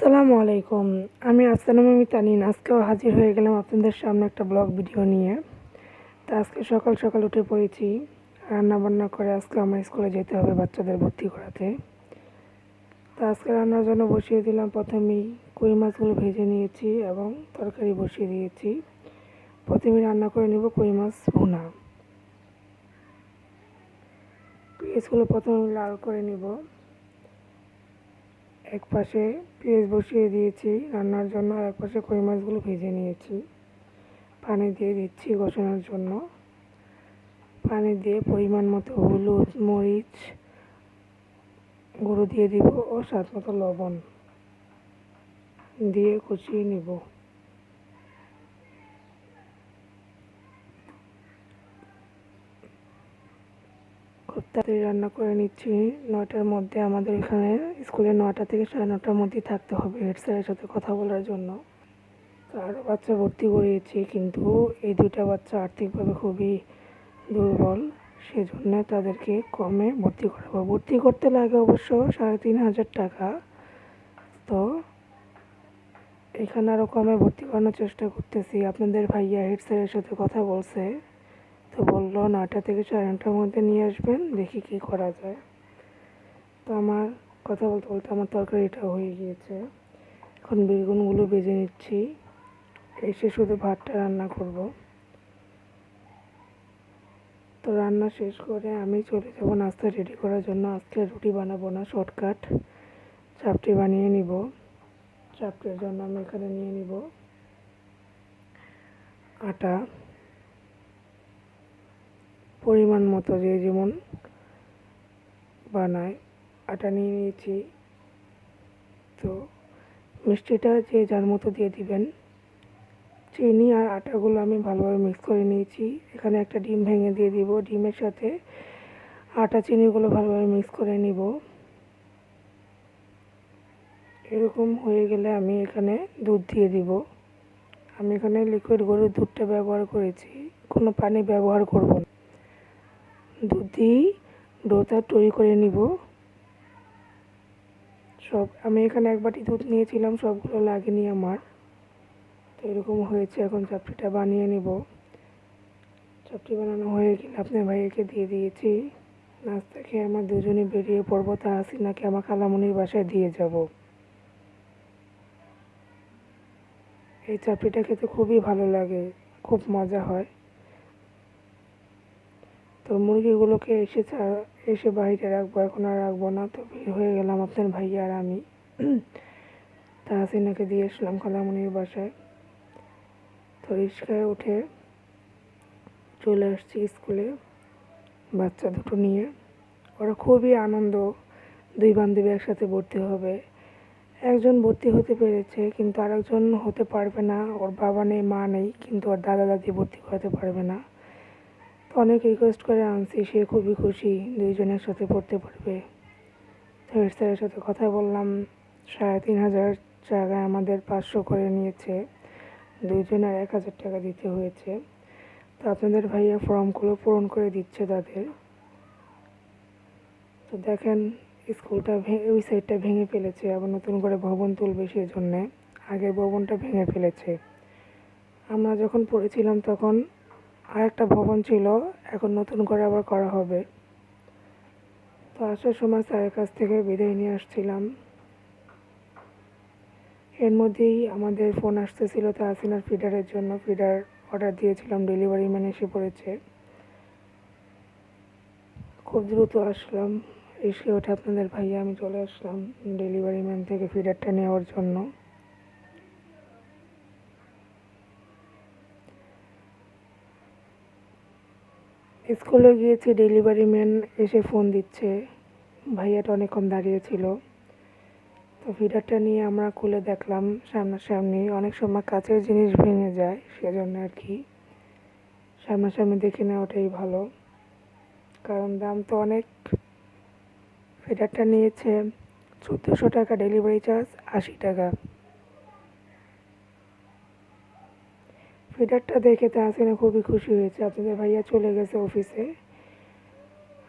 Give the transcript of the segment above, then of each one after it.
আসসালামু আলাইকুম। আমি আসসালাম আমি তানিন। আজকেও হাজির হয়ে গেলাম আপনাদের সামনে একটা ব্লগ ভিডিও নিয়ে। তা আজকে সকাল সকাল উঠে পড়েছি। রান্না বান্না করে আজকে আমার স্কুলে যেতে হবে বাচ্চাদের ভর্তি করাতে। তা আজকে রান্নার জন্য বসিয়ে দিলাম প্রথমেই কই মাছগুলো ভেজে নিয়েছি এবং তরকারি বসিয়ে দিয়েছি। প্রথমে রান্না করে নেব কই মাছ ভুনা। পেঁয়াজগুলো প্রথমে লাল করে নিব। এক পাশে পেঁয়াজ বসিয়ে দিয়েছি, রান্নার জন্য আর এক পাশে কই মাছগুলো ভেজে নিয়েছি। পানি দিয়ে দিচ্ছি কষানোর জন্য। পানি দিয়ে পরিমাণ মতো হলুদ, মরিচ গুঁড়ো দিয়ে দিব ও স্বাদ মতো লবণ দিয়ে কষিয়ে নিব। খুব তাড়াতাড়ি রান্না করে নিচ্ছি। নয়টার মধ্যে আমাদের এখানে স্কুলে নয়টা থেকে সাড়ে নটার মধ্যেই থাকতে হবে হেড স্যারের সাথে কথা বলার জন্য। আরও বাচ্চা ভর্তি করিয়েছি, কিন্তু এই দুইটা বাচ্চা আর্থিকভাবে খুবই দুর্বল। সেজন্য তাদেরকে কমে ভর্তি করাবো। ভর্তি করতে লাগে অবশ্য সাড়ে তিন হাজার টাকা। তো এখানে আরও কমে ভর্তি করানোর চেষ্টা করতেছি। আপনাদের ভাইয়া হেড স্যারের সাথে কথা বলছে। তো বলল নটা থেকে সাড়ে নটার মধ্যে নিয়ে আসবেন, দেখি কি করা যায়। তো আমার কথা বলতে বলতে আমার তরকারিটা হয়ে গিয়েছে। এখন বেগুনগুলো বেজে নিচ্ছি, এসে শুধু ভাতটা রান্না করব। তো রান্না শেষ করে আমি চলে যাব নাস্তা রেডি করার জন্য। আজকে রুটি বানাবো না শর্টকাট চাপটি বানিয়ে নিব। চাপটির জন্য আমি এখানে নিয়ে নিব। আটা। পরিমাণ মতো যে যেমন বানায়, আটা নিয়ে নিয়েছি। তো মিষ্টিটা যে যার মতো দিয়ে দিবেন। চিনি আর আটাগুলো আমি ভালোভাবে মিক্স করে নিয়েছি। এখানে একটা ডিম ভেঙে দিয়ে দিব ডিমের সাথে। আটা, চিনিগুলো ভালোভাবে মিক্স করে নিব। এরকম হয়ে গেলে আমি এখানে দুধ দিয়ে দিব। আমি এখানে লিকুইড গরুর দুধটা ব্যবহার করেছি। কোনো পানি ব্যবহার করব না। দুধ দিয়েই ডোটা তৈরি করে নিব। সব, আমি এখানে এক বাটি দুধ নিয়েছিলাম, সবগুলো লাগেনি আমার। তো এরকম হয়েছে, এখন চাপটিটা বানিয়ে নিব। চাপটি বানানো হয়ে গেলে আপনার ভাইয়াকে দিয়ে দিয়েছি। নাস্তা খেয়ে আমার দুজনে বেরিয়ে পড়ব, তা হাসিনাকে আমার খালামনির বাসায় দিয়ে যাব? এই চাপটিটা খেতে খুবই ভালো লাগে, খুব মজা হয়। তো মুরগিগুলোকে এসে এসে বাড়িতে রাখব, এখন আর রাখব না। তো বের হয়ে গেলাম আপনার ভাইয়া আর আমি। তা হাসিনাকে দিয়ে এসলাম খালামনির বাসায়। তো রিক্সায় উঠে চলে আসছি স্কুলে, বাচ্চা দুটো নিয়ে। ওরা খুবই আনন্দ, দুই বান্ধবী একসাথে ভর্তি হবে। একজন ভর্তি হতে পেরেছে, কিন্তু আরেকজন হতে পারবে না। ওর বাবা নেই, মা নেই, কিন্তু ওর দাদা দাদি ভর্তি করাতে পারবে না। অনেক রিকোয়েস্ট করে আনছি, সে খুবই খুশি দুইজন একসাথে পড়তে পারবে। তো স্যারের সাথে কথা বললাম, সাড়ে তিন হাজার জায়গায় আমাদের পাঁচশো করে নিয়েছে, দুইজনের এক হাজার টাকা দিতে হয়েছে। তো আপনাদের ভাইয়া ফর্মগুলো পূরণ করে দিচ্ছে তাদের। তো দেখেন, স্কুলটা ওই সাইডটা ভেঙে ফেলেছে, আবার নতুন করে ভবন তুলবে সেই জন্যে আগের ভবনটা ভেঙে ফেলেছে। আমরা যখন পড়েছিলাম তখন আরেকটা ভবন ছিল, এখন নতুন করে আবার করা হবে। তো আসার সময় স্যারের কাছ থেকে বিদায় নিয়ে আসছিলাম। এর মধ্যেই আমাদের ফোন আসতেছিল তো আসিনার ফিডারের জন্য। ফিডার অর্ডার দিয়েছিলাম, ডেলিভারি ম্যান এসে পড়েছে। খুব দ্রুত আসলাম। এসে ওঠে আপনাদের ভাইয়া, আমি চলে আসলাম ডেলিভারি ম্যান থেকে ফিডারটা নেওয়ার জন্য। স্কুলে গিয়েছি ডেলিভারি ম্যান এসে ফোন দিচ্ছে। ভাইয়াটা অনেকক্ষণ দাঁড়িয়েছিল তো ফিডারটা নিয়ে আমরা খুলে দেখলাম সামনাসামনি। অনেক সময় কাছের জিনিস ভেঙে যায়, সেজন্য আর কি। সামনাসামনি দেখে নেওয়াটাই ভালো। কারণ দাম তো অনেক। ফিডারটা নিয়েছে, চোদ্দোশো টাকা ডেলিভারি চার্জ আশি টাকা। ফিডারটা দেখে তো হাসিনা খুবই খুশি হয়েছে। আপনাদের ভাইয়া চলে গেছে অফিসে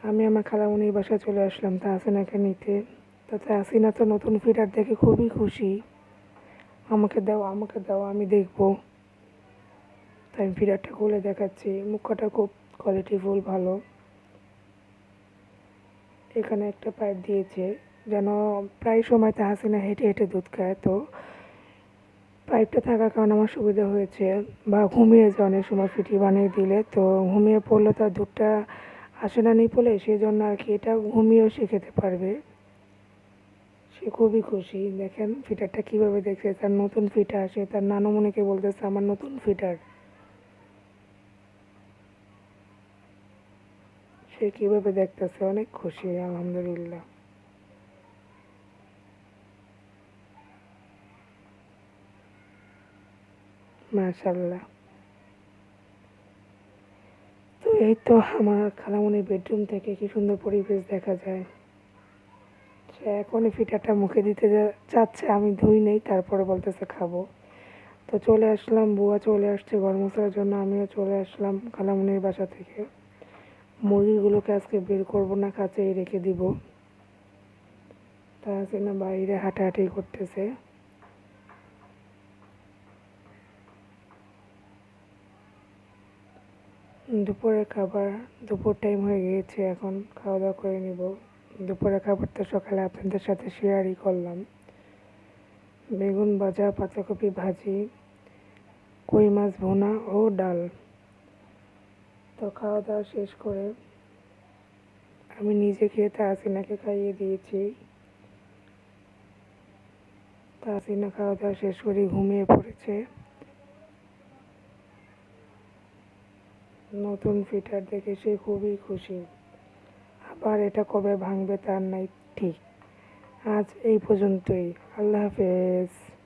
আমি আমার খালামুনির বাসায় চলে আসলাম, তা হাসিনাকে নিতে। তাতে হাসিনা তো নতুন ফিডার দেখে খুবই খুশি। আমাকে দাও আমাকে দাও, আমি দেখব। তাই আমি ফিডারটা খুলে দেখাচ্ছি। মুখটা খুব কোয়ালিটিফুল ভালো। এখানে একটা পাইপ দিয়েছে। যেন প্রায় সময় তা হাসিনা হেঁটে হেঁটে দুধ খায়, তো পাইপটা থাকার কারণে আমার সুবিধা হয়েছে বা ঘুমিয়ে যায় অনেক সময় ফিটি বানিয়ে দিলে, তো ঘুমিয়ে পড়লে তার দুধটা আসে না নিয়ে পড়লে সেই জন্য আর কি এটা ঘুমিয়েও সে খেতে পারবে। সে খুবই খুশি। দেখেন ফিটারটা কীভাবে দেখছে, তার নতুন ফিটার, সে তার নানুমণিকে বলতেছে, আমার নতুন ফিটার। সে কীভাবে দেখতেছে, অনেক খুশি, আলহামদুলিল্লাহ। মাশাল্লাহ তো এই তো আমার খালামণির বেডরুম থেকে কি সুন্দর পরিবেশ দেখা যায়। সে এখনই ফিটারটা মুখে দিতে চাচ্ছে, আমি ধুই নেই, তারপরে বলতেছে খাব। তো চলে আসলাম, বুয়া চলে আসছে গরম মশলার জন্য, আমিও চলে আসলাম খালামণির বাসা থেকে। মুরগিগুলোকে আজকে বের করব না, কাছেই রেখে দিব। তা আছে না, বাইরে হাঁটাহাঁটি করতেছে। দুপুরের খাবার, দুপুর টাইম হয়ে গিয়েছে, এখন খাওয়া দাওয়া করে নিব। দুপুরের খাবারটা সকালে আপনাদের সাথে শেয়ারই করলাম। বেগুন ভাজা, পাতাকপি ভাজি, কই মাছ ভুনা ও ডাল। তো খাওয়া দাওয়া শেষ করে আমি নিজে খেয়ে তাহসিনাকে খাইয়ে দিয়েছি। তাহসিনা খাওয়া দাওয়া শেষ করে ঘুমিয়ে পড়েছে। নতুন ফিটার দেখে সে খুবই খুশি। আবার এটা কবে ভাঙবে তার নাই ঠিক। আজ এই পর্যন্তই। আল্লাহ হাফেজ।